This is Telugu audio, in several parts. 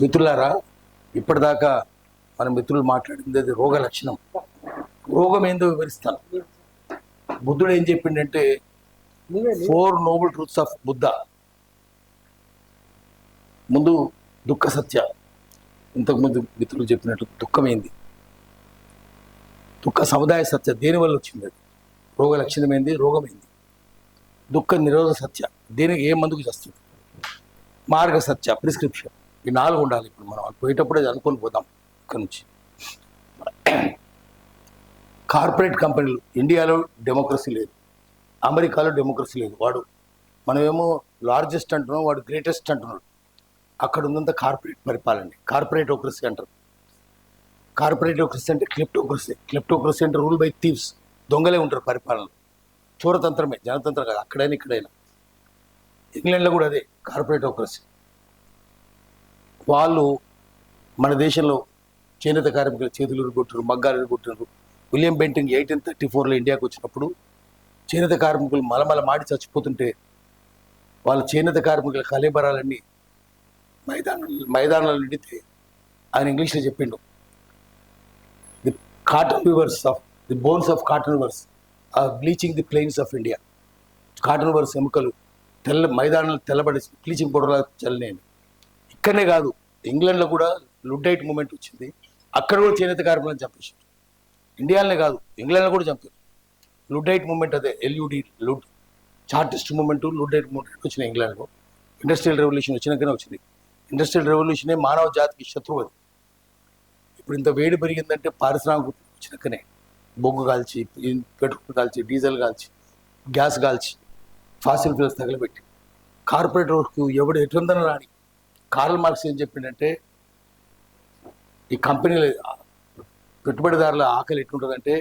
మిత్రులారా ఇప్పటిదాకా మన మిత్రులు మాట్లాడింది అది రోగ లక్షణం. రోగం ఏందో వివరిస్తాను. బుద్ధుడు ఏం చెప్పిండంటే four noble truths of Buddha ముందు దుఃఖ సత్య. ఇంతకుముందు మిత్రులు చెప్పినట్టు దుఃఖమైంది దుఃఖ సముదాయ సత్య. దేని వల్ల వచ్చింది అది? రోగ లక్షణమైంది రోగమైంది దుఃఖ నిరోధ సత్య. దేనికి ఏ మందుకు చేస్తుంది? మార్గ సత్య. ప్రిస్క్రిప్షన్. ఈ నాలుగు ఉండాలి. ఇప్పుడు మనం అటు పోయేటప్పుడే అది అనుకొని పోదాం ఇక్కడ నుంచి. కార్పొరేట్ కంపెనీలు ఇండియాలో డెమోక్రసీ లేదు. అమెరికాలో డెమోక్రసీ లేదు. వాడు మనమేమో లార్జెస్ట్ అంటున్నాం వాడు గ్రేటెస్ట్ అంటున్నాడు. అక్కడ ఉన్నంత కార్పొరేట్ పరిపాలన. కార్పొరేటోక్రసీ అంటారు. కార్పొరేటోక్రసీ అంటే క్లిప్టోక్రసీ. క్లిప్టోక్రసీ అంటే రూల్ బై థీవ్స్. దొంగలే ఉంటారు పరిపాలన చూరతంత్రమే జనతంత్రం కాదు. అక్కడైనా ఇక్కడైనా. ఇంగ్లాండ్లో కూడా అదే కార్పొరేటోక్రసీ. వాళ్ళు మన దేశంలో చేనేత కార్మికుల చేతులు కొట్టారు మగ్గాలు కొట్టారు విలియం బెంటింగ్ ఎయిటీన్ థర్టీ ఫోర్లో ఇండియాకి వచ్చినప్పుడు చేనేత కార్మికులు మలమల మాడి చచ్చిపోతుంటే వాళ్ళ చేనేత కార్మికుల కలేబరాలన్నీ మైదానం మైదానాలు నిండితే ఆయన ఇంగ్లీష్లో చెప్పిండు. The cotton weavers of the bones of cotton weavers are bleaching the plains of India cotton weavers ఎముకలు తెల్ల మైదానాలు తెల్లబడి బ్లీచింగ్ పౌడర్ చల్లనేయండి. ఇక్కడనే కాదు ఇంగ్లాండ్లో కూడా లుడ్డైట్ మూమెంట్ వచ్చింది. అక్కడ కూడా చేనేత కార్మికులను చంపేశారు ఇండియాలోనే కాదు ఇంగ్లాండ్లో కూడా చంపారు. లుడ్డైట్ మూమెంట్ అదే ఎల్యుడి లుడ్ చార్టిస్ట్ మూమెంట్ లుడ్డైట్ మూమెంట్ వచ్చిన ఇంగ్లాండ్లో. ఇండస్ట్రియల్ రెవల్యూషన్ వచ్చినాకనే వచ్చింది. ఇండస్ట్రియల్ రెవల్యూషనే మానవ జాతికి శత్రువు అది. ఇప్పుడు ఇంత వేడి పెరిగిందంటే పారిశ్రామిక వచ్చినాకనే. బొగ్గు కాల్చి పెట్రోల్ కాల్చి డీజిల్ కాల్చి గ్యాస్ కాల్చి ఫాసిల్ ఫ్యూల్స్ తగలబెట్టి. కార్పొరేట్ వర్క్ ఎవడు ఎటుందని రాని కార్ల్ మార్క్స్ ఏం చెప్పిండంటే ఈ కంపెనీలు పెట్టుబడిదారుల ఆకలి ఎట్లుంటుందంటే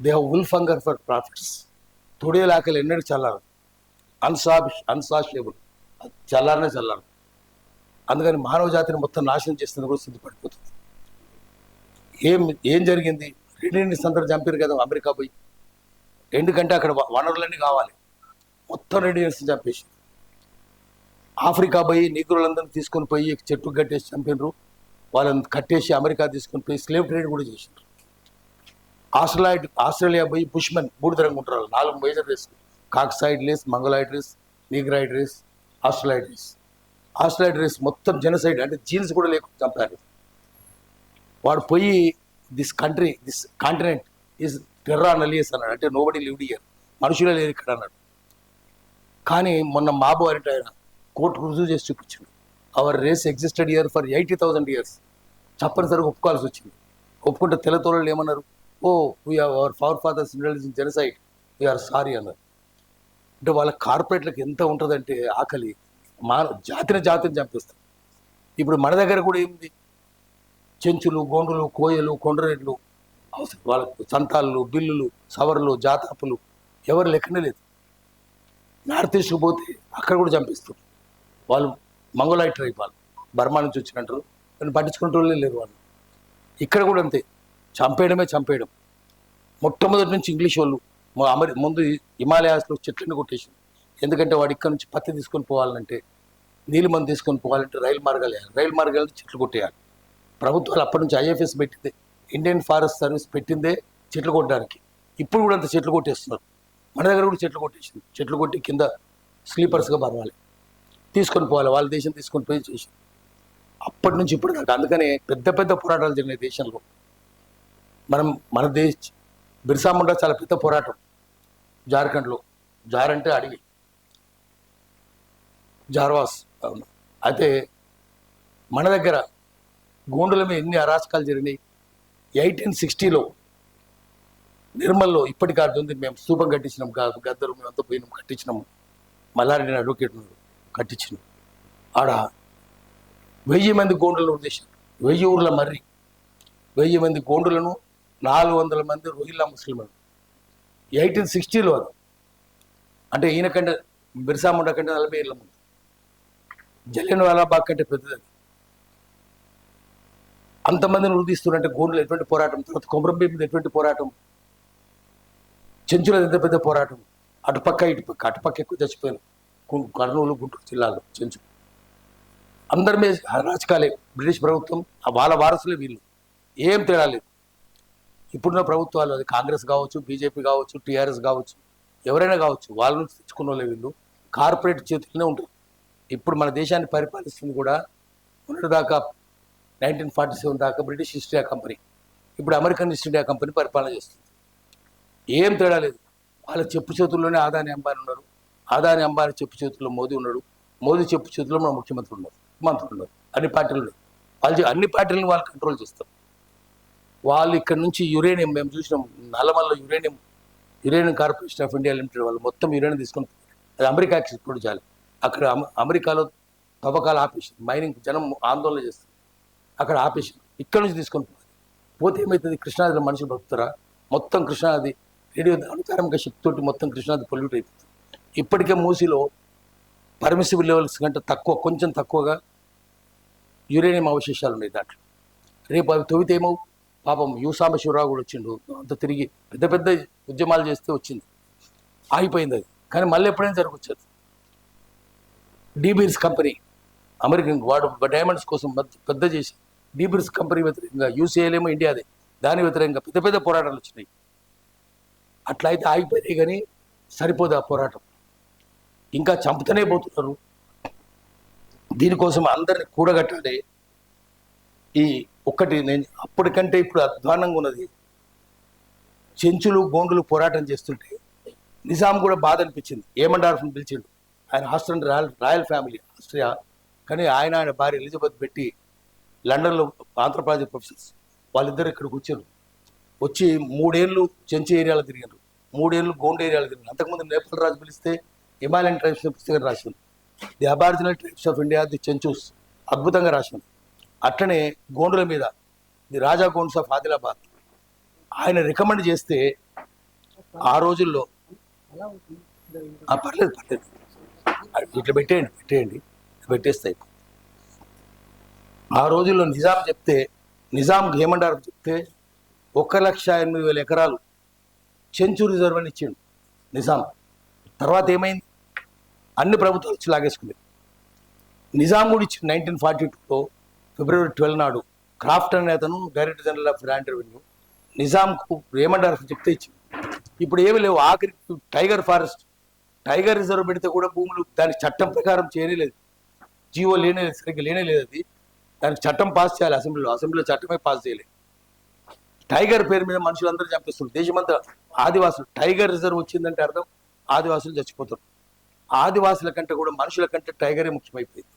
they have wolf hunger for profits తొడేల ఆకలి ఎన్నడూ చల్లారు. అన్సాబ్ అన్సాషియబుల్ చల్లారనే చల్లారు. అందుకని మానవ జాతిని మొత్తం నాశనం చేస్తుంది కూడా సిద్ధపడిపోతుంది ఏం ఏం జరిగింది? రెడీనిస్ అందరూ చంపారు కదా అమెరికా పోయి. ఎందుకంటే అక్కడ వనరులన్నీ కావాలి. మొత్తం రెడీనిస్ చంపేసింది. ఆఫ్రికా పోయి నీగ్రులందరినీ తీసుకొని పోయి చెట్టు కట్టేసి చంపినరు. వాళ్ళని కట్టేసి అమెరికా తీసుకొని పోయి స్లేవ్ ట్రేడ్ కూడా చేసిండ్రు. ఆస్ట్రేలియా ఆస్ట్రేలియా పోయి బుష్మెన్ బూడిద రంగు ఉంటారు నాలుగు major race. Caucasoid race Mongoloid race Negroid race Australoid race. Australoid race మొత్తం జనసైడ్ అంటే జీన్స్ కూడా లేకుండా చంపారు. వాడు పోయి this country this continent is terra nullius అన్నాడు. అంటే నోబడి లివ్డ్ ఇయర్. మనుషులే లేరు ఇక్కడ అన్నాడు. కానీ మొన్న మాబు అంటే ఆయన కోర్టుకు రుజువు చేసి చూపించింది. Our race existed year for eighty thousand years తప్పనిసరిగా ఒప్పుకోవాల్సి వచ్చింది. ఒప్పుకుంటే తెల్లతోళ్ళు ఏమన్నారు? ఓ we our forefathers indulged in genocide we are sorry అన్నారు. అంటే వాళ్ళ కార్పొరేట్లకు ఎంత ఉంటుందంటే ఆకలి. మాన జాతిని జాతిని చంపేస్తారు ఇప్పుడు మన దగ్గర కూడా ఏముంది? చెంచులు గోండులు కోయలు కొండరేట్లు అవసరం. వాళ్ళకు సంతాళ్ళు బిల్లులు సవర్లు జాతాపులు ఎవరు లెక్కనే లేదు. నార్త్ ఈస్ట్కి పోతే అక్కడ కూడా చంపిస్తారు. వాళ్ళు మంగోలాయి ట్రైబ్ వాళ్ళు. బర్మా నుంచి వచ్చినట్టు. కానీ పట్టించుకుంటూ లేరు వాళ్ళు. ఇక్కడ కూడా అంతే. చంపేయడమే చంపేయడం. మొట్టమొదటి నుంచి ఇంగ్లీష్ వాళ్ళు అమరి అమెరి ముందు హిమాలయాస్లో చెట్లను కొట్టేసింది. ఎందుకంటే వాడు ఇక్కడ నుంచి పత్తి తీసుకొని పోవాలంటే నీళ్ళు మంది తీసుకొని పోవాలంటే రైలు మార్గాలు వేయాలి. రైలు మార్గాలు చెట్లు కొట్టేయాలి. ప్రభుత్వాలు అప్పటి నుంచి ఐఎఫ్ఎస్ పెట్టిందే. ఇండియన్ ఫారెస్ట్ సర్వీస్ పెట్టిందే చెట్లు కొట్టడానికి. ఇప్పుడు కూడా అంత చెట్లు కొట్టేస్తున్నారు. మన దగ్గర కూడా చెట్లు కొట్టేసింది. చెట్లు కొట్టి కింద స్లీపర్స్గా బరవాలి. తీసుకొని పోవాలి వాళ్ళ దేశం తీసుకొని పోయి చేసి. అప్పటి నుంచి ఇప్పుడు దాకా అందుకనే పెద్ద పెద్ద పోరాటాలు జరిగినాయి దేశంలో. మనం మన దేశ బిర్సా ముండా చాలా పెద్ద పోరాటం. జార్ఖండ్లో. జార్ అంటే అడవి. జార్వాస్ అవును. అయితే మన దగ్గర గోండుల మీద ఎన్ని అరాచకాలు జరిగినాయి? ఎయిటీన్ సిక్స్టీలో. నిర్మల్లో ఇప్పటికీ అర్థం ఉంది మేము స్థూపం కట్టించినాం గద్దరు మేము అంతా పోయినాం కట్టించినాము మల్లారెడ్డి అడ్వకేట్ ఉన్నాడు కట్టించినాం. ఆడ వెయ్యి మంది గోండులను ఉద్దేశం వెయ్యి ఊర్ల మర్రి. వెయ్యి మంది గోండులను నాలుగు వందల మంది రోహిల్లా ముస్లింలు ఎయిటీన్ సిక్స్టీలో అది. అంటే ఈయన కంటే బిర్సా ముండా కంటే నలభై ఏళ్ళ ముందు. జలియన్ వాలాబాగ్ కంటే పెద్దది అంతమందిని ఉరిదిస్తున్నట్టే గోండులు ఎటువంటి పోరాటం? తర్వాత కొమరంబీ మీద ఎటువంటి పోరాటం? చెంచుల ఎంత పెద్ద పోరాటం. అటుపక్క ఇటుపక్క అటుపక్క ఎక్కువ చచ్చిపోయాను. కర్నూలు గుంటూరు జిల్లాలో చెంచు. అందరి మీద రాజకాలే బ్రిటిష్ ప్రభుత్వం. వాళ్ళ వారసులే వీళ్ళు. ఏం తేడా లేదు. ఇప్పుడున్న ప్రభుత్వాలు అది కాంగ్రెస్ కావచ్చు బీజేపీ కావచ్చు టీఆర్ఎస్ కావచ్చు ఎవరైనా కావచ్చు వాళ్ళ నుంచి తెచ్చుకున్న వాళ్ళు వీళ్ళు. కార్పొరేట్ చేతుల్లోనే ఉంటారు. ఇప్పుడు మన దేశాన్ని పరిపాలిస్తుంది కూడా మొన్నటిదాకా నైన్టీన్ ఫార్టీ సెవెన్ దాకా బ్రిటిష్ ఈస్ట్ ఇండియా కంపెనీ. ఇప్పుడు అమెరికన్ ఈస్ట్ ఇండియా కంపెనీ పరిపాలన చేస్తుంది. ఏం తేడా లేదు. వాళ్ళ చెప్పు చేతుల్లోనే ఆదాని అంబానీ ఉన్నారు. ఆదాని అంబానీ చెప్పు చేతుల్లో మోదీ ఉన్నాడు. మోదీ చెప్పు చేతుల్లో మన ముఖ్యమంత్రి ఉన్నారు. మంత్రులు ఉన్నారు. అన్ని పార్టీలు వాళ్ళు అన్ని పార్టీలను వాళ్ళు కంట్రోల్ చేస్తారు. వాళ్ళు ఇక్కడ నుంచి యురేనియం మేము చూసినాం. Nallamala uranium Uranium Corporation of India Limited వాళ్ళు మొత్తం యురేనియం తీసుకుని అది అమెరికాకి ఎక్స్పోర్ట్ చేయాలి అక్కడ అమెరికాలో తవ్వకాలు ఆపేసింది. మైనింగ్ జనం ఆందోళన చేస్తుంది. అక్కడ ఆపేసింది. ఇక్కడ నుంచి తీసుకొని పోవాలి. పోతే ఏమవుతుంది కృష్ణానదిలో మనుషులు బతుకుతారా మొత్తం కృష్ణానది రేడియో అనుకారంగా శక్తితోటి మొత్తం కృష్ణానది పొల్యూట్ అయిపోతుంది. ఇప్పటికే మూసిలో పర్మిసిబుల్ లెవెల్స్ కంటే తక్కువ కొంచెం తక్కువగా యురేనియం అవశేషాలు ఉన్నాయి దాంట్లో. రేపు అవి తవ్వితే పాపం యు సాంబశివరావు కూడా వచ్చిండు. అంత తిరిగి పెద్ద పెద్ద ఉద్యమాలు చేస్తే వచ్చింది. ఆగిపోయింది అది. కానీ మళ్ళీ ఎప్పుడైనా జరగొచ్చేది. డీబీర్స్ కంపెనీ అమెరికన్ వాడు డైమండ్స్ కోసం పెద్ద- చేసి డీబీర్స్ కంపెనీ వ్యతిరేకంగా యూసీఐలేమో ఇండియాదే. దాని వ్యతిరేకంగా పెద్ద పెద్ద పోరాటాలు వచ్చినాయి. అట్లా అయితే ఆగిపోయినాయి కానీ సరిపోదు ఆ పోరాటం. ఇంకా చంపుతూనే పోతున్నారు. దీనికోసం అందరిని కూడగట్టాలి. ఈ ఒక్కటి నేను అప్పటికంటే ఇప్పుడు అధ్వానంగా ఉన్నది. చెంచులు గోండులు పోరాటం చేస్తుంటే నిజాం కూడా బాధ అనిపించింది. ఏమండార్ఫ్ని పిలిచిండు. ఆయన హాస్టల్ రాయల్ రాయల్ ఫ్యామిలీ ఆస్ట్రియా. కానీ ఆయన ఆయన భార్య ఎలిజబెత్ పెట్టి లండన్లో ఆంధ్రప్రదేశ్ ప్రొఫెసర్స్. వాళ్ళిద్దరు ఇక్కడికి వచ్చారు. వచ్చి మూడేళ్ళు చెంచు ఏరియాలో తిరిగారు. మూడేళ్ళు గోండు ఏరియాలో తిరిగారు. అంతకుముందు నేపాల్ రాజు పిలిస్తే హిమాలయన్ ట్రైబ్స్ పుస్తకం రాసింది the aboriginal tribes of India the Chenchus అద్భుతంగా రాసింది అట్లనే గోండుల మీద ది రాజా గోండ్స్ ఆఫ్ ఆదిలాబాద్ ఆయన రికమెండ్ చేస్తే ఆ రోజుల్లో పర్లేదు పర్లేదు. ఇట్లా పెట్టేయండి పెట్టేయండి. పెట్టేస్తాయి. ఆ రోజుల్లో నిజాం చెప్తే నిజాం హేమండార్ చెప్తే ఒక లక్ష ఎనిమిది వేల ఎకరాలు చెంచు రిజర్వ్ అని ఇచ్చిండు నిజాం. తర్వాత ఏమైంది? అన్ని ప్రభుత్వాలు వచ్చి లాగేసుకుంది. నిజాముడు ఇచ్చిన నైన్టీన్ ఫార్టీ టూలో ఫిబ్రవరి ట్వెల్వ్ నాడు క్రాఫ్ట్ అనే అతను director general of land revenue నిజాంకు రేమండార్ చెప్తే ఇచ్చింది. ఇప్పుడు ఏమి లేవు ఆఖరి టైగర్ ఫారెస్ట్ టైగర్ రిజర్వ్ పెడితే కూడా భూములు దానికి చట్టం ప్రకారం చేయలేదు జీవో లేనే సరిగ్గా లేనే లేదు అది. దానికి చట్టం పాస్ చేయాలి అసెంబ్లీలో. అసెంబ్లీలో చట్టమే పాస్ చేయలేదు టైగర్ పేరు మీద మనుషులందరూ చంపిస్తున్నారు. దేశమంతా ఆదివాసులు. టైగర్ రిజర్వ్ వచ్చిందంటే అర్థం ఆదివాసులు చచ్చిపోతారు. ఆదివాసుల కంటే కూడా మనుషుల కంటే టైగరే ముఖ్యమైపోయింది.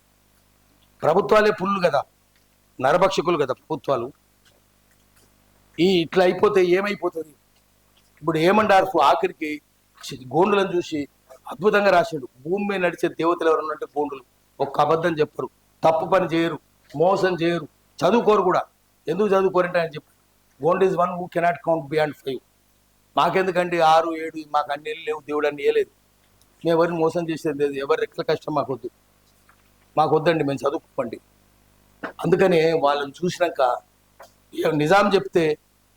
ప్రభుత్వాలే పుల్లు కదా నరభక్షకులు కదా ప్రభుత్వాలు. ఈ ఇట్లా అయిపోతే ఏమైపోతుంది? ఇప్పుడు ఏమంటారు ఆఖరికి గోండులను చూసి అద్భుతంగా రాశాడు భూమి మీద నడిచే దేవతలు ఎవరున్నట్టు గోండులు. ఒక్క అబద్ధం చెప్పరు. తప్పు పని చేయరు. మోసం చేయరు. చదువుకోరు కూడా. ఎందుకు చదువుకోరంటే ఆయన చెప్పారు Gond is one who cannot count beyond five మాకెందుకండి ఆరు ఏడు మాకు అన్ని లేవు దేవుడు అన్ని ఏలేదు మేము ఎవరిని మోసం చేసేది లేదు. ఎవరి రెక్కల కష్టం మాకు వద్దు మాకు వద్దండి మేము చదువుకోండి. అందుకనే వాళ్ళని చూసినాక ఇక నిజాం చెప్తే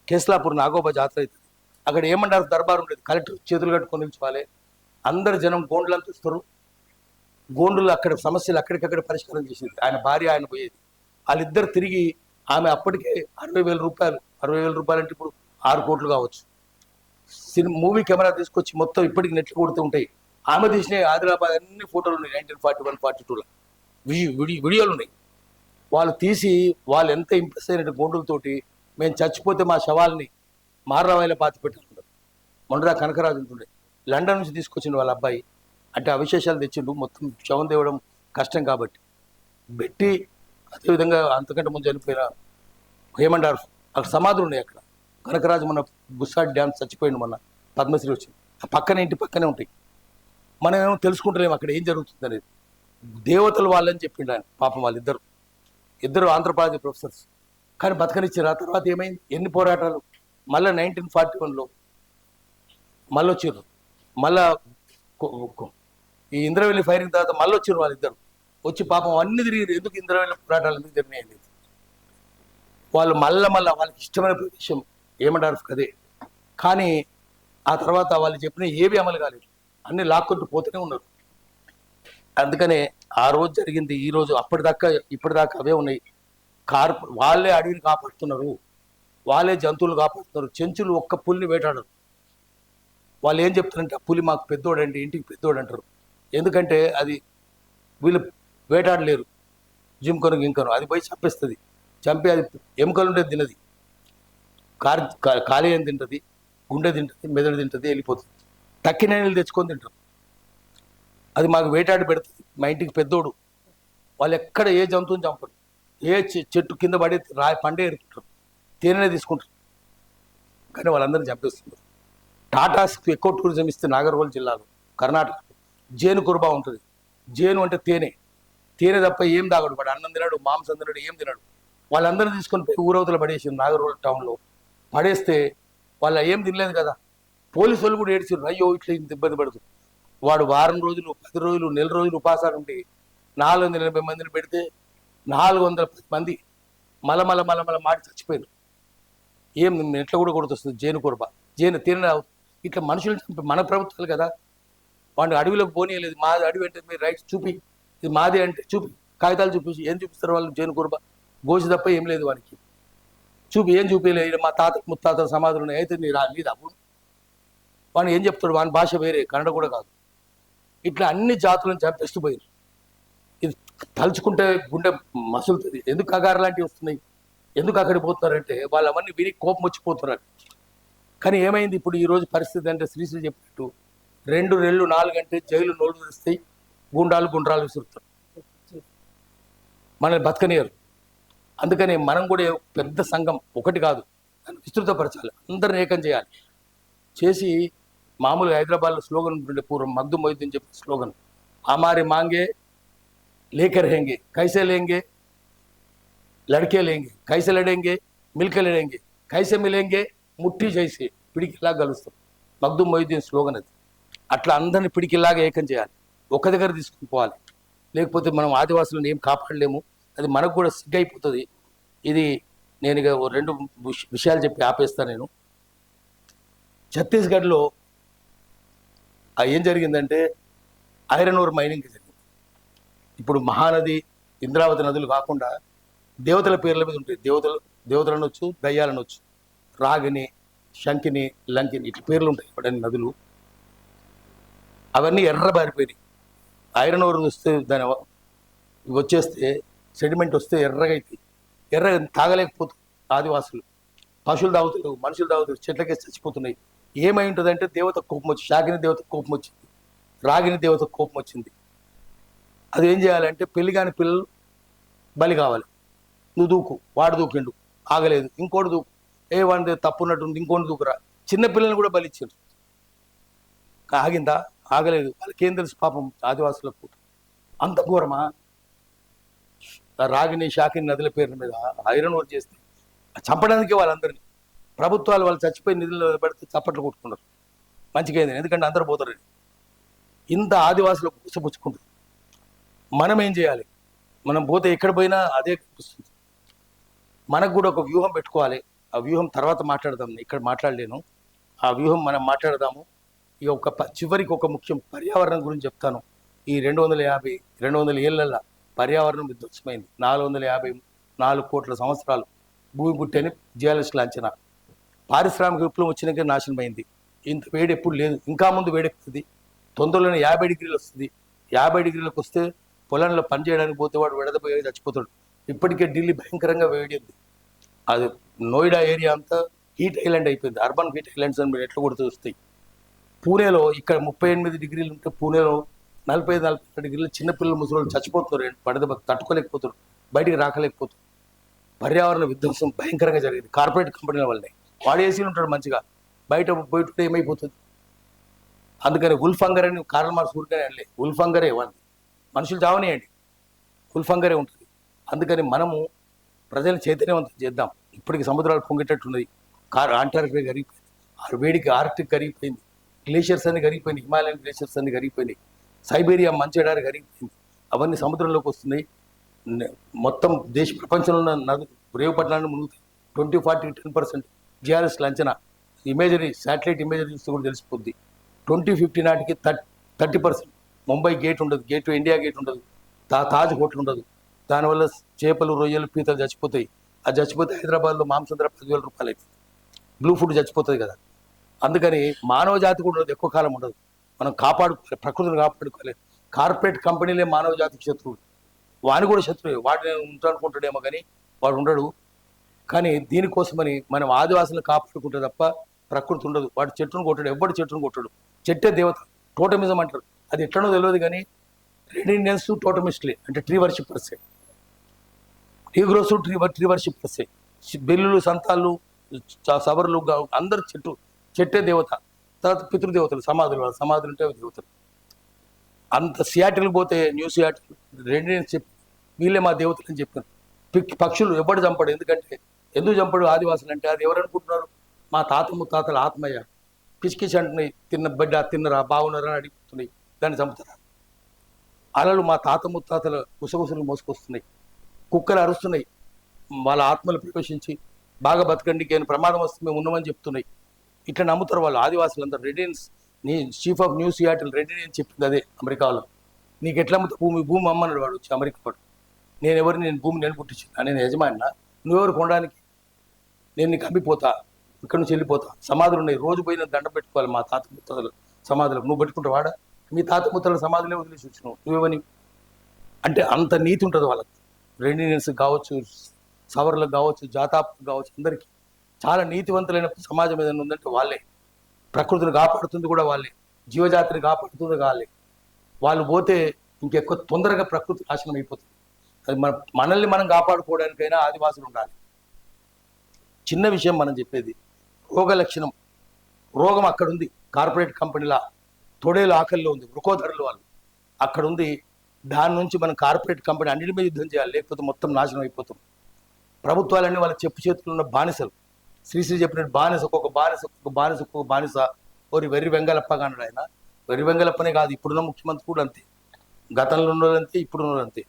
కేస్లాపూర్ నాగోబా జాతర అవుతుంది. అక్కడ ఏమంటారు దర్బార్ ఉండేది కలెక్టర్ చేతులు కట్టుకొని నిల్చోవాలి. అందరు జనం గోండ్లంతా చూస్తారు గోండులు అక్కడ సమస్యలు అక్కడికక్కడ పరిష్కారం చేసేది. ఆయన భార్య ఆయన పోయేది. వాళ్ళిద్దరు తిరిగి ఆమె అప్పటికే అరవై వేల రూపాయలు అరవై వేల రూపాయలు అంటే ఇప్పుడు ఆరు కోట్లు కావచ్చు. సినిమా మూవీ కెమెరా తీసుకొచ్చి మొత్తం ఇప్పటికి నెట్లు కొడుతూ ఉంటాయి. ఆమె తీసిన ఆదిలాబాద్ అన్ని ఫోటోలు ఉన్నాయి నైన్టీన్ ఫార్టీ వన్ ఫార్టీ టూలో. వీడియోలు ఉన్నాయి వాళ్ళు తీసి వాళ్ళు ఎంత ఇంప్రెస్ అయినట్టు గోండులతోటి మేము చచ్చిపోతే మా శవాల్ని మారరావాయిల పాతి పెట్టుకుంటారు. మొండరా కనకరాజు ఉంటుండే. లండన్ నుంచి తీసుకొచ్చిన వాళ్ళ అబ్బాయి అంటే అవశేషాలు తెచ్చిండు. మొత్తం శవం తేవడం కష్టం కాబట్టి. పెట్టి అదేవిధంగా అంతకంటే ముందు చనిపోయిన హేమండార్ అక్కడ సమాధులు ఉన్నాయి అక్కడ. కనకరాజు మన బుస్సాడ్ డ్యామ్ చచ్చిపోయింది మొన్న. పద్మశ్రీ వచ్చింది. ఆ పక్కనే ఇంటి పక్కనే ఉంటాయి. మనం ఏమో తెలుసుకుంటలేము అక్కడ ఏం జరుగుతుంది అనేది దేవతలు వాళ్ళని చెప్పిండు ఆయన పాపం వాళ్ళిద్దరు. ఇద్దరు ఆంధ్రప్రదేశ్ ప్రొఫెసర్స్. కానీ బతకనిచ్చారు ఆ తర్వాత ఏమైంది? ఎన్ని పోరాటాలు? మళ్ళీ నైన్టీన్ ఫార్టీ వన్లో మళ్ళీ వచ్చారు. మళ్ళా ఈ ఇంద్రవెల్లి ఫైరింగ్ తర్వాత మళ్ళీ వచ్చారు వాళ్ళిద్దరు. వచ్చి పాపం అన్ని తిరిగి ఎందుకు ఇంద్రవెల్లి పోరాటాలు ఎందుకు జరిగినాయి వాళ్ళు మళ్ళా మళ్ళీ వాళ్ళకి ఇష్టమైన ప్రదేశం ఏమంటారు? అదే కానీ ఆ తర్వాత వాళ్ళు చెప్పిన ఏవి అమలు కాలేదు. అన్ని లాక్కుంటూ పోతూనే ఉన్నారు. అందుకనే ఆ రోజు జరిగింది ఈ రోజు అప్పటిదాకా ఇప్పటిదాకా అవే ఉన్నాయి. కార్ వాళ్ళే అడవిని కాపాడుతున్నారు. వాళ్ళే జంతువులు కాపాడుతున్నారు. చెంచులు ఒక్క పులిని వేటాడరు. వాళ్ళు ఏం చెప్తారంటే "ఆ పులి మాకు పెద్దోడండి ఇంటికి పెద్దోడు అంటారు. ఎందుకంటే అది వీళ్ళు వేటాడలేరు. జింకను గింకను అది పోయి చంపేస్తుంది. చంపి అది ఎముకలు ఉండేది తినది. కార్ ఖాళీ అని తింటుంది? గుండె తింటుంది మెదడు తింటుంది వెళ్ళిపోతుంది. తక్కిన నీళ్ళు తెచ్చుకొని తింటారు. అది మాకు వేటాడి పెడుతుంది. మా ఇంటికి పెద్దోడు. వాళ్ళు ఎక్కడ ఏ జంతువుని చంపరు. ఏ చె- చెట్టు కింద పడే రా పండే ఎరుకుంటారు. తేనెనే తీసుకుంటారు. కానీ వాళ్ళందరినీ చంపేస్తున్నారు. టాటాస్కి ఎక్కువ టూరిజం ఇస్తే నాగర్కోల్ జిల్లాలో కర్ణాటక. జేను కుర్బా ఉంటుంది. జేను అంటే తేనె. తేనె తప్ప ఏం తాగడు. వాడు అన్నం తినడు మాంసం తినడు ఏం తినడు. వాళ్ళందరూ తీసుకొని పోయి ఊరవతల పడేసింది నాగర్కోల్ టౌన్లో. పడేస్తే వాళ్ళు ఏం తినలేదు కదా. పోలీసు వాళ్ళు కూడా ఏడ్చారు అయ్యో ఇట్లా ఇంత ఇబ్బంది పడుతుంది వాడు వారం రోజులు పది రోజులు నెల రోజులు ఉపాసాలు ఉండి నాలుగు వందల ఎనభై మందిని పెడితే నాలుగు వందల పది మంది మలమల మలమల మాటి చచ్చిపోయారు ఏం ఎట్లా కూడా కొడుతుంది జైను కురబ. జేను తిన ఇట్లా మనుషులు మన ప్రభుత్వాలు కదా. వాడిని అడవిలోకి పోనీయలేదు. మాది అడవి అంటే మీరు రైట్స్ చూపి ఇది మాది అంటే చూపి కాగితాలు చూపించి ఏం చూపిస్తారు వాళ్ళు జైను కురబ? గోసి తప్ప ఏం లేదు వానికి చూపి ఏం చూపించలేదు మా తాత ముత్తాత సమాధులు ఉన్నాయి. అయితే నీ రా నీది అప్పుడు వాడిని ఏం చెప్తాడు? వాని భాష వేరే కన్నడ కూడా కాదు. ఇట్లా అన్ని జాతులను చంపేస్తూ పోయారు ఇది తలుచుకుంటే గుండె మసులుతుంది. ఎందుకు కగారు లాంటివి వస్తున్నాయి? ఎందుకు అక్కడికి పోతున్నారంటే వాళ్ళు అవన్నీ విని కోపం వచ్చిపోతున్నారు. కానీ ఏమైంది? ఇప్పుడు ఈ రోజు పరిస్థితి అంటే శ్రీశ్రీ చెప్పినట్టు రెండు రెళ్ళు నాలుగు అంటే జైలు నోళ్ళు తెస్తాయి గుండాలు గుండ్రాలు విసురుతారు. మనల్ని బతకనియరు. అందుకని మనం కూడా పెద్ద సంఘం ఒకటి కాదు. దాన్ని విస్తృతపరచాలి. అందరిని ఏకం చేయాలి. చేసి మామూలుగా హైదరాబాద్లో స్లోగన్ ఉంటుండే పూర్వం మగ్దు మొయ్యని చెప్పి స్లోగన్. హమారి మాంగే లేకర్ హెంగే కైసే లేంగే లड़के లేంగే కైసే లడేంగే మిల్క లడేంగే కైసే మిలేంగే ముట్టి చేసి పిడికిలా కలుస్తాం మగ్దు మొయ్యుద్దీన్ స్లోగన్ అది. అట్లా అందరిని పిడికిలాగా ఏకం చేయాలి. ఒక దగ్గర తీసుకుని పోవాలి. లేకపోతే మనం ఆదివాసులను ఏం కాపాడలేము. అది మనకు కూడా సిగ్గైపోతుంది. ఇది నేను ఇక రెండు విషయాలు చెప్పి ఆపేస్తాను నేను. ఛత్తీస్గఢ్లో ఏం జరిగిందంటే ఐరన్ ఓర్ మైనింగ్ జరిగింది. ఇప్పుడు మహానది ఇంద్రావతి నదులు కాకుండా దేవతల పేర్ల మీద ఉంటాయి. దేవతలు దేవతలు అనొచ్చు దయ్యాలు అనొచ్చు రాగిని శంకిని లంకిని ఇట్లా పేర్లు ఉంటాయి ఇప్పుడన్నీ నదులు. అవన్నీ ఎర్ర బారిపోయినాయి. ఐరన్ ఓర్ వస్తే దాని వచ్చేస్తే సెడిమెంట్ వస్తే ఎర్రగా అవుతాయి ఎర్రగా తాగలేకపోతుంది ఆదివాసులు. పశువులు తాగుతున్నారు మనుషులు తాగుతున్నారు చెట్లకే చచ్చిపోతున్నాయి. ఏమై ఉంటుందంటే దేవత కోపం వచ్చి శాకిని దేవత కోపం వచ్చింది రాగిని దేవత కోపం వచ్చింది. అది ఏం చేయాలంటే పెళ్ళి కాని పిల్లలు బలి కావాలి. నువ్వు దూకు వాడు దూకిండు ఆగలేదు ఇంకోటి దూకు. ఏ వాడి తప్పున్నట్టుంది ఇంకోటి దూకురా. చిన్న పిల్లల్ని కూడా బలిచ్చారు ఆగిందా? ఆగలేదు. వాళ్ళకేం తెలుసు పాపం ఆదివాసులకు అంత ఘోరమా? రాగిని షాకిని నదుల పేరు మీద ఐరన్ వర్క్ చేస్తే చంపడానికి వాళ్ళందరినీ. ప్రభుత్వాలు వాళ్ళు చచ్చిపోయి నిధులు పెడితే చప్పట్లు కొట్టుకున్నారు మంచిగా అయింది ఎందుకంటే అందరూ పోతారని ఇంత ఆదివాసులు కూసపుచ్చుకుంటారు. మనం ఏం చేయాలి? మనం పోతే ఎక్కడ పోయినా అదే కనిపిస్తుంది మనకు కూడా ఒక వ్యూహం పెట్టుకోవాలి. ఆ వ్యూహం తర్వాత మాట్లాడదాం. ఇక్కడ మాట్లాడలేను. ఆ వ్యూహం మనం మాట్లాడదాము. ఈ ఒక చివరికి ఒక ముఖ్యం పర్యావరణం గురించి చెప్తాను. ఈ రెండు వందల యాభై రెండు వందల ఏళ్ళల్లో పర్యావరణం విధ్వంసమైంది. నాలుగు వందల యాభై నాలుగు కోట్ల సంవత్సరాలు భూమి పుట్టని జియాలజిస్టుల అంచనా. పారిశ్రామిక విప్లవం వచ్చినాక నాశనం అయింది. ఇంత వేడి ఎప్పుడు లేదు. ఇంకా ముందు వేడెక్కుతుంది తొందరలోనే యాభై డిగ్రీలు వస్తుంది. యాభై డిగ్రీలకు వస్తే పొలంలో పని చేయడానికి పోతే వాడు విడదపోయి చచ్చిపోతాడు. ఇప్పటికే ఢిల్లీ భయంకరంగా వేడింది అది నోయిడా ఏరియా అంతా హీట్ ఐలాండ్ అయిపోయింది. అర్బన్ హీట్ ఐలాండ్స్ అని ఎట్లా కొడుతూ వస్తాయి పూణేలో ఇక్కడ ముప్పై ఎనిమిది డిగ్రీలు ఉంటే పూణేలో నలభై ఐదు నలభై డిగ్రీలు చిన్నపిల్లలు ముసలు చచ్చిపోతున్నారు. పడదెబ్బ తట్టుకోలేకపోతున్నారు. బయటికి రాకలేకపోతున్నారు. పర్యావరణ విధ్వంసం భయంకరంగా జరిగింది. కార్పొరేట్ కంపెనీల వల్లనే. వాడు ఉంటాడు మంచిగా. బయట బయట ఏమైపోతుంది అందుకని గుల్ఫంగర్ అని కార్ల మార్స్ ఊరికనే అనలే ఉల్ఫంగరే వాళ్ళది మనుషులు చావనేయండి. గుల్ఫంగరే ఉంటుంది. అందుకని మనము ప్రజల చైతన్యవంతం చేద్దాం. ఇప్పటికి సముద్రాలు పొంగేటట్టున్నది కార్ అంటార్కిటిక్ కరిగిపోయింది. ఆరు వేడికి ఆర్టిక్ కరిగిపోయింది. గ్లేషియర్స్ అన్ని కరిగిపోయింది హిమాలయన్ గ్లేషియర్స్ అన్ని కరిగిపోయినాయి. సైబేరియా మంచి ఎడారి కరిగిపోయింది. అవన్నీ సముద్రంలోకి వస్తున్నాయి. మొత్తం దేశ ప్రపంచంలో ఉన్న నదు రేవుపట్నాన్ని మునుగుతాయి. Twenty forty ten percent GRS లంచన imagery satellite imagery చూస్తే కూడా తెలిసిపోద్ది. ట్వంటీ ఫిఫ్టీ నాటికి థర్టీ పర్సెంట్. ముంబై గేట్ ఉండదు గేట్ ఇండియా గేట్ ఉండదు. తా తాజ్ హోటల్ ఉండదు. దానివల్ల చేపలు రొయ్యలు పీతలు చచ్చిపోతాయి. అది చచ్చిపోతే హైదరాబాద్లో మాంసం ధర పదివేల రూపాయలు అవుతుంది బ్లూ ఫుడ్ చచ్చిపోతుంది కదా. అందుకని మానవ జాతి కూడా ఉండదు ఎక్కువ కాలం ఉండదు. మనం కాపాడుకోవాలి ప్రకృతిని కాపాడుకోవాలి కార్పొరేట్ కంపెనీలే మానవ జాతికి శత్రువులు. వాని కూడా శత్రువే. వాడిని ఉంటానుకుంటాడేమో కానీ వాడు ఉండడు. కానీ దీనికోసమని మనం ఆదివాసులను కాపాడుకుంటే తప్ప ప్రకృతి ఉండదు. వాడు చెట్టును కొట్టడు ఎవ్వడు చెట్టును కొట్టడు. చెట్టే దేవత టోటమిజం అంటారు. అది ఎట్లనో తెలియదు కానీ రెడ్ ఇండియన్స్ టోటమిస్ట్లే అంటే ట్రీ వర్షిప్పర్సే టీగ్రోస్ ట్రీ ట్రీ వర్షిప్పర్సే బిల్లులు సంతాలు చ- అందరు చెట్టు చెట్టే దేవత. తర్వాత పితృదేవతలు సమాధులు వాళ్ళ సమాధులు ఉంటే దేవతలు. అంత సియాటిల్ పోతే న్యూ సియాటిల్ రెండు చెప్పి వీళ్ళే మా దేవతలు అని చెప్పారు పక్షులు ఎవడు చంపడు ఎందుకంటే ఎందుకు చంపడు ఆదివాసులు అంటే? అది ఎవరు అనుకుంటున్నారు? మా తాత ముత్తాతల ఆత్మయ్య. పిచ్చికిచి అంటున్నాయి తిన్న బిడ్డ తిన్నరా బాగున్నారా అని అడుగుతున్నాయి. దాన్ని చంపుతారా? అలలు మా తాత ముత్తాతల గుసగుసలు మోసుకొస్తున్నాయి. కుక్కలు అరుస్తున్నాయి. వాళ్ళ ఆత్మలు ప్రవేశించి బాగా బతకండి నేను ప్రమాదం వస్తుంది మేము ఉన్నామని చెప్తున్నాయి. ఇట్లా నమ్ముతారు వాళ్ళు ఆదివాసులందరూ. రెడీన్స్ నీ చీఫ్ ఆఫ్ న్యూస్ యాటిల్ రెడీ అని చెప్పింది అదే అమెరికాలో. నీకు ఎట్లా అమ్ముతా భూమి భూమి అమ్మన్నాడు వాడు వచ్చి అమెరికా వాడు. నేను ఎవరిని నేను భూమి నేను పుట్టించిన నేను యజమానినా? నువ్వెవరు కొనడానికి? నేను నీకు అమ్మిపోతా ఇక్కడ నుంచి వెళ్ళిపోతా. సమాధులు ఉన్నాయి రోజు పోయిన దండ పెట్టుకోవాలి మా తాత ముత్తలు సమాధులు. నువ్వు పెట్టుకుంటే వాడా మీ తాత ముత్తల సమాధులే వదిలేసి వచ్చినావు. నువ్వేమని? అంటే అంత నీతి ఉంటుంది వాళ్ళకి. రెడీనెన్స్ కావచ్చు సవర్లకు కావచ్చు జాతాపు కావచ్చు అందరికీ. చాలా నీతివంతులైన సమాజం ఏదైనా ఉందంటే వాళ్ళే. ప్రకృతిని కాపాడుతుంది కూడా వాళ్ళే. జీవజాతిని కాపాడుతుంది వాళ్ళే. వాళ్ళు పోతే ఇంకెక్కువ తొందరగా ప్రకృతి నాశనం అయిపోతుంది. అది మన మనల్ని మనం కాపాడుకోవడానికైనా ఆదివాసులు ఉండాలి. చిన్న విషయం మనం చెప్పేది. రోగ లక్షణం. రోగం అక్కడుంది. కార్పొరేట్ కంపెనీల తొడేలు ఆకలిలో ఉంది. వృకోధరలు వాళ్ళు. అక్కడుంది. దాని నుంచి మనం కార్పొరేట్ కంపెనీ అన్నిటి మీద యుద్ధం చేయాలి. లేకపోతే మొత్తం నాశనం అయిపోతాం. ప్రభుత్వాలన్నీ వాళ్ళ చెప్పు చేతులు ఉన్న బానిసలు. శ్రీశ్రీ చెప్పినట్టు బానిస ఒక్కొక్క బానిస ఒక్కొక్క బానిస ఒక్కొక్క బానిస. ఓరి వెర్రి వెంగలప్పగా అన్నాడు ఆయన. వెర్రి వెంగలప్పనే కాదు ఇప్పుడున్న ముఖ్యమంత్రి కూడా అంతే. గతంలో ఉన్నదంతే ఇప్పుడున్నదంతే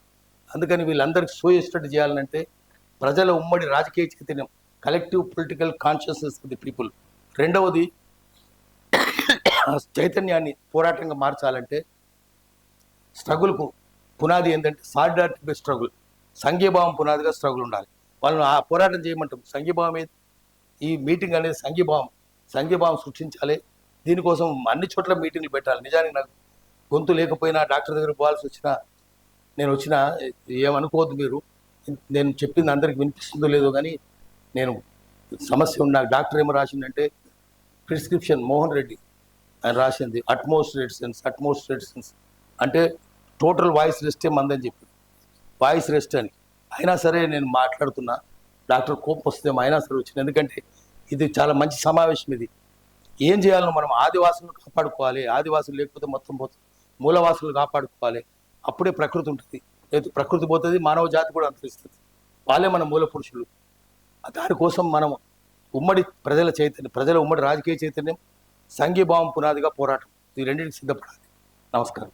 అందుకని వీళ్ళందరికీ సోయేటట్టు చేయాలంటే ప్రజల ఉమ్మడి రాజకీయ చైతన్యం collective political consciousness the people రెండవది చైతన్యాన్ని పోరాటంగా మార్చాలంటే స్ట్రగుల్కు పునాది ఏంటంటే సాలిడారిటీ బేస్ స్ట్రగుల్. సంఘీభావం పునాదిగా స్ట్రగుల్ ఉండాలి. వాళ్ళని ఆ పోరాటం చేయమంటాం. సంఘీభావం ఏది ఈ మీటింగ్ అనేది సంఘీభావం. సంఘీభావం సృష్టించాలి. దీనికోసం అన్ని చోట్ల మీటింగ్లు పెట్టాలి. నిజానికి నాకు గొంతు లేకపోయినా డాక్టర్ దగ్గర పోవాల్సి వచ్చినా నేను వచ్చినా ఏమనుకోవద్దు మీరు. నేను చెప్పింది అందరికి వినిపిస్తుందో లేదో కానీ నేను సమస్య ఉన్న డాక్టర్ ఏమో రాసిందంటే ప్రిస్క్రిప్షన్ మోహన్ రెడ్డి ఆయన రాసింది అట్మోస్ట్ రెడిసెన్స్ అట్మోస్ట్ రెడిసెన్స్ అంటే టోటల్ వాయిస్ రెస్టే మందని చెప్పి. వాయిస్ రెస్ట్ అని. అయినా సరే నేను మాట్లాడుతున్నా. డాక్టర్ కోపం వస్తే అయినా సరే వచ్చింది. ఎందుకంటే ఇది చాలా మంచి సమావేశం ఇది. ఏం చేయాలో మనం ఆదివాసులను కాపాడుకోవాలి. ఆదివాసులు లేకపోతే మొత్తం పోతుంది మూలవాసులు కాపాడుకోవాలి. అప్పుడే ప్రకృతి ఉంటుంది. లేదు ప్రకృతి పోతుంది మానవ జాతి కూడా అంతరిస్తుంది వాళ్ళే మన మూల పురుషులు. దానికోసం మనం ఉమ్మడి ప్రజల చైతన్యం ప్రజల ఉమ్మడి రాజకీయ చైతన్యం సంఘీభావం పునాదిగా పోరాటం. ఈ రెండింటికి సిద్ధపడాలి. నమస్కారం.